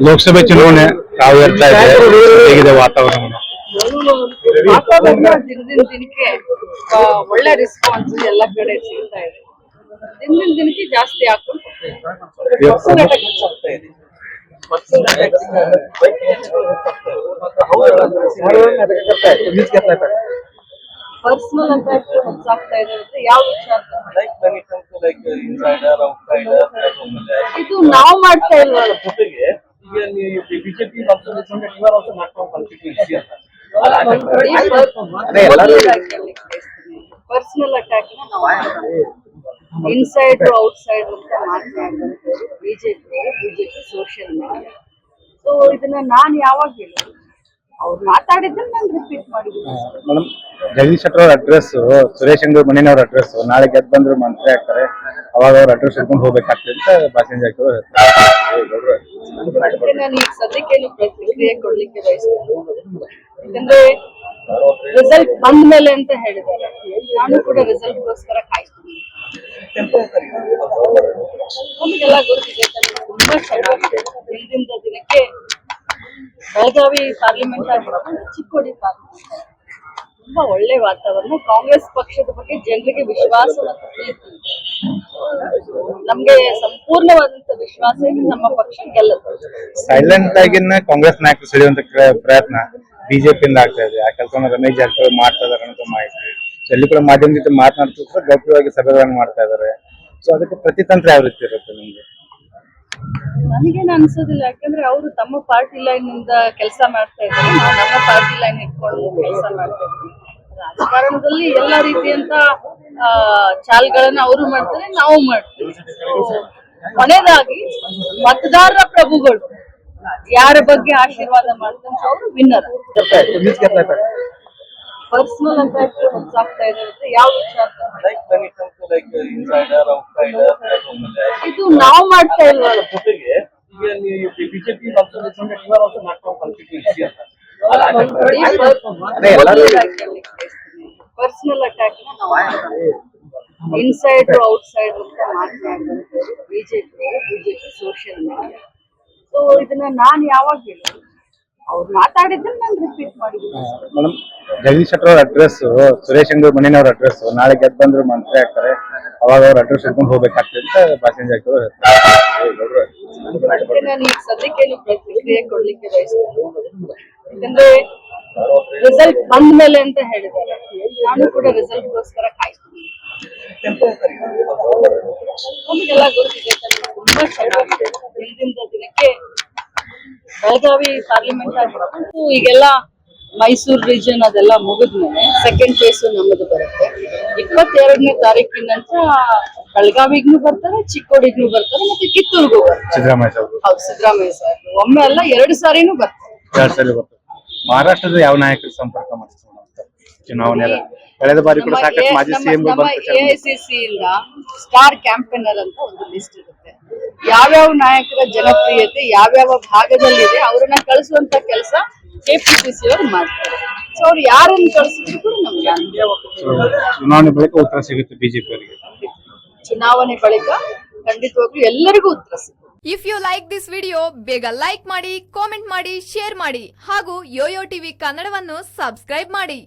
ಲೋಕಸಭೆ ಚುನಾವಣೆ ತಾವು ಹೇಳ್ತಾ ಇದೆ ಹೇಗಿದೆ ವಾತಾವರಣ? ವಾತಾವರಣ ದಿನದಿಂದ ದಿನಕ್ಕೆ ಒಳ್ಳೆ ರಿಸ್ಪಾನ್ಸ್ ಎಲ್ಲ ಕಡೆ ಸಿಗ್ತಾ ಇದೆ. ದಿನದಿಂದ ದಿನಕ್ಕೆ ಜಾಸ್ತಿ ಹಾಕೊಂಡು ಪರ್ಸನಲ್ ಹೆಚ್ಚಾಗ್ತಾ ಇದೆ. ಯಾವ ವಿಚಾರ ಇದು ನಾವು ಮಾಡ್ತಾ ಇಲ್ವಲ್ಲ? ನೀವು ಬಿಜೆಪಿ. ಪರ್ಸನಲ್ ಅಟ್ಯಾಕ್ನ ನಾವು ಇನ್ಸೈಡ್ ಔಟ್ಸೈಡ್ ಅಂತ ಮಾತನಾಡುವಂಥದ್ದು BJP BJP social media so ಇದನ್ನ ನಾನು ಯಾವಾಗ ಹೇಳಿದ್ರು ಅವ್ರು ಮಾತಾಡಿದ್ದನ್ನ ನಾನು ರಿಪೀಟ್ ಮಾಡಿದ್ದೀನಿ. ಮೇಡಮ್ ಜಗದೀಶ್ ಶೆಟ್ಟರ್ ಅವ್ರ ಅಡ್ರೆಸ್ ಸುರೇಶ್ ಅಂಗಡಿ ಮಣ್ಣಿನವ್ರ ಅಡ್ರೆಸ್ ನಾಳೆ ಗೆದ್ದು ಬಂದ್ರು ಮಂತ್ರಿ ಆಗ್ತಾರೆ ಅವಾಗ ಅವ್ರ ಅಡ್ರೆಸ್ ಇಟ್ಕೊಂಡು ಹೋಗ್ಬೇಕಾಗ್ತದೆ ಅಂತ ಭಾಷಣ ಜಾರಕಿಹೊಳಿ ಹೇಳ್ತಾರೆ. ಅದಕ್ಕೆ ನಾನು ಈಗ ಸದ್ಯಕ್ಕೇನು ಪ್ರತಿಕ್ರಿಯೆ ಕೊಡ್ಲಿಕ್ಕೆ ಬಯಸ್ತೀನಿ ಯಾಕಂದ್ರೆ ರಿಸಲ್ಟ್ ಬಂದ ಮೇಲೆ ಅಂತ ಹೇಳಿದ್ದಾರೆ. ನಾನು ಕೂಡ ರಿಸಲ್ಟ್ಗೋಸ್ಕರ ಕಾಯ್ತೀನಿ. ನಮಗೆಲ್ಲ ಗೊತ್ತಿದೆ ತುಂಬಾ ಚೆನ್ನಾಗಿದೆ. ದಿನದಿಂದ ದಿನಕ್ಕೆ ಬೆಳಗಾವಿ ಪಾರ್ಲಿಮೆಂಟ್ ಆಗಿರ್ಬೋದು ಚಿಕ್ಕೋಡಿ ಪಾರ್ಲಿಮೆಂಟ್ ತುಂಬಾ ಒಳ್ಳೆ ವಾತಾವರಣ. ಕಾಂಗ್ರೆಸ್ ಪಕ್ಷದ ಬಗ್ಗೆ ಜನರಿಗೆ ವಿಶ್ವಾಸ ಮತ್ತು ಪ್ರೀತಿ. ನಮ್ಗೆ ಸಂಪೂರ್ಣವಾದಂತ ವಿಶ್ವಾಸ ಇದೆ ನಮ್ಮ ಪಕ್ಷ ಗೆಲ್ಲುತ್ತೆ. ಸೈಲೆಂಟ್ ಆಗಿನ ಕಾಂಗ್ರೆಸ್ ನಾಯಕರು ಸೆಳೆಯುವಂತ ಪ್ರಯತ್ನ ಪ್ರಯತ್ನ ಇಂದ ಆಗ್ತಾ ಇದೆ. ಆ ಕೆಲಸವನ್ನು ರಮೇಶ್ ಜಾರಕಿಹೊಳಿ ಮಾಡ್ತಾ ಇದಾರೆ ಅಂತ ಮಾಹಿತಿ. ಎಲ್ಲಿ ಕೂಡ ಮಾಧ್ಯಮ ಜೊತೆ ಮಾತನಾಡ್ತಿದ್ರೆ ಗೌಪ್ಯವಾಗಿ ಸಭೆಗಳನ್ನು ಮಾಡ್ತಾ ಇದಾರೆ ಸೊ ಅದಕ್ಕೆ ಪ್ರತಿತಂತ್ರ ಯಾವ ರೀತಿ ಇರುತ್ತೆ ನಿಮ್ಗೆ? ನನಗೇನು ಅನ್ಸೋದಿಲ್ಲ. ಯಾಕಂದ್ರೆ ಅವರು ತಮ್ಮ ಪಾರ್ಟಿ ಲೈನ್ ಇಂದ ಕೆಲಸ ಮಾಡ್ತಾ ಇದ್ದಾರೆ. ನಾವು ನಮ್ಮ ಪಾರ್ಟಿ ಲೈನ್ ಇಟ್ಕೊಂಡು ಕೆಲಸ ಮಾಡ್ತಾ ಇದ್ದೀವಿ. ರಾಜಕಾರಣದಲ್ಲಿ ಎಲ್ಲ ರೀತಿಯಂತ ಆ, ಚಾಲ್ಗಳನ್ನ ಅವರು ಮಾಡ್ತಾರೆ ನಾವು ಮಾಡ್ತೀವಿ. ಕೊನೆಯದಾಗಿ ಮತದಾರರ ಪ್ರಭುಗಳು. ಯಾರ ಬಗ್ಗೆ ಆಶೀರ್ವಾದ ಮಾಡ್ತಾರೆ ಅವರು ವಿನ್ನರ್. ಪರ್ಸನಲ್ ಅಟ್ಯಾಕ್ ಹೆಚ್ಚಾಗ್ತಾ ಇದೆ ಯಾವ ವಿಚಾರ? ಇದು ನಾವು ಮಾಡ್ತಾ ಇಲ್ವಲ್ಲ. ಪರ್ಸನಲ್ ಅಟ್ಯಾಕ್ ನಾವು ಇನ್ಸೈಡ್ ಔಟ್ಸೈಡ್ ಅಂತ ಮಾತನಾಡುವಂಥದ್ದು BJP BJP social media so ಇದನ್ನ ನಾನು ಯಾವಾಗ ಹೇಳಿದೆ ಅವ್ರು ಮಾತಾಡಿದ್ದನ್ನ ನಾನು ರಿಪೀಟ್ ಮಾಡಿದ್ದೀನಿ. ಮೇಡಮ್ ಜಗದೀಶ್ ಶೆಟ್ಟರ್ ಅವ್ರ ಅಡ್ರೆಸ್ ಸುರೇಶ್ ಅಂಗಡಿ ಮಣ್ಣಿನವ್ರ ಅಡ್ರೆಸ್ ನಾಳೆ ಗೆದ್ದು ಬಂದ್ರು ಮಂತ್ರಿ ಆಗ್ತಾರೆ. ಅವಾಗ ಅವ್ರ ಅಡ್ರೆಸ್ ಇಟ್ಕೊಂಡು ಹೋಗ್ಬೇಕಾಗ್ತದೆ ಅಂತ ಅದಕ್ಕೆ ನಾನು ಈಗ ಸದ್ಯಕ್ಕೇನು ಪ್ರತಿಕ್ರಿಯೆ ಕೊಡ್ಲಿಕ್ಕೆ ಬಯಸ್ತೀನಿ ಯಾಕಂದ್ರೆ ರಿಸಲ್ಟ್ ಬಂದ್ಮೇಲೆ ಅಂತ ಹೇಳಿದ್ದಾರೆ. ನಾನು ಕೂಡ ರಿಸಲ್ಟ್ಗೋಸ್ಕರ ಕಾಯ್ತೀನಿ. ನಮಗೆಲ್ಲ ಗೊತ್ತಿದೆ ತುಂಬಾ ಚೆನ್ನಾಗಿದೆ. ದಿನದಿಂದ ದಿನಕ್ಕೆ ಬೆಳಗಾವಿ ಪಾರ್ಲಿಮೆಂಟ್ ಆಗಿರ್ಬೋದು ಈಗೆಲ್ಲ ಮೈಸೂರು ರೀಜನ್ ಅದೆಲ್ಲ ಮುಗಿದ್ಮೇಲೆ ಸೆಕೆಂಡ್ ಫೇಸ್ ನಮ್ಮದು ಬರುತ್ತೆ. ಇಪ್ಪತ್ತೆರಡನೇ ನಂತರ ಬೆಳಗಾವಿಗೂ ಬರ್ತಾರೆ ಚಿಕ್ಕೋಡಿಗೂ ಬರ್ತಾರೆ ಮತ್ತೆ ಕಿತ್ತೂರ್ಗೂ ಬರ್ತಾರೆ. ಸಿದ್ದರಾಮಯ್ಯ ಹೌದು ಸಿದ್ದರಾಮಯ್ಯ ಸರ್. ಒಮ್ಮೆ ಅಲ್ಲ ಎರಡು ಸಾರಿನೂ ಬರ್ತಾರೆ. ಮಹಾರಾಷ್ಟ್ರದ ಯಾವ ನಾಯಕರು ಸಂಪರ್ಕ ಮಾಡ್ತಾರೆ ಚುನಾವಣೆ ಎಲ್ಲ. ಕಳೆದ ಬಾರಿ ಕೂಡ ಸಾಕಷ್ಟು ಮಾಜಿ ಸಿಎಂ. ಇಂದ ಸ್ಟಾರ್ ಕ್ಯಾಂಪೇನರ್ ಅಂತ ಒಂದು ಲಿಸ್ಟ್ ಇರುತ್ತೆ ಯಾವ್ಯಾವ ನಾಯಕರ ಜನಪ್ರಿಯತೆ ಯಾವ್ಯಾವ ಭಾಗದಲ್ಲಿದೆ ಅವರನ್ನ ಕಳಿಸುವಂತ ಕೆಲಸ ಕೆಪಿಸಿಸಿ ಅವರು ಮಾಡ್ತಾರೆ ಸೊ ಅವ್ರು ಯಾರನ್ನ ಕಳಿಸಿದ್ರು ಕೂಡ ನಮ್ಗೆ. ಚುನಾವಣೆ ಬಳಿಕ ಉತ್ತರ ಸಿಗುತ್ತೆ ಬಿಜೆಪಿ ಅವರಿಗೆ ಚುನಾವಣೆ ಬಳಿಕ ಖಂಡಿತವಾಗ್ಲೂ ಎಲ್ಲರಿಗೂ ಉತ್ತರ ಸಿಗುತ್ತೆ if you like this video ಬೇಗ ಲೈಕ್ ಮಾಡಿ ಕಾಮೆಂಟ್ ಮಾಡಿ ಶೇರ್ ಮಾಡಿ ಹಾಗೂ ಯೋಯೋ ಟಿವಿ ಕನ್ನಡವನ್ನು ಸಬ್ಸ್ಕ್ರೈಬ್ ಮಾಡಿ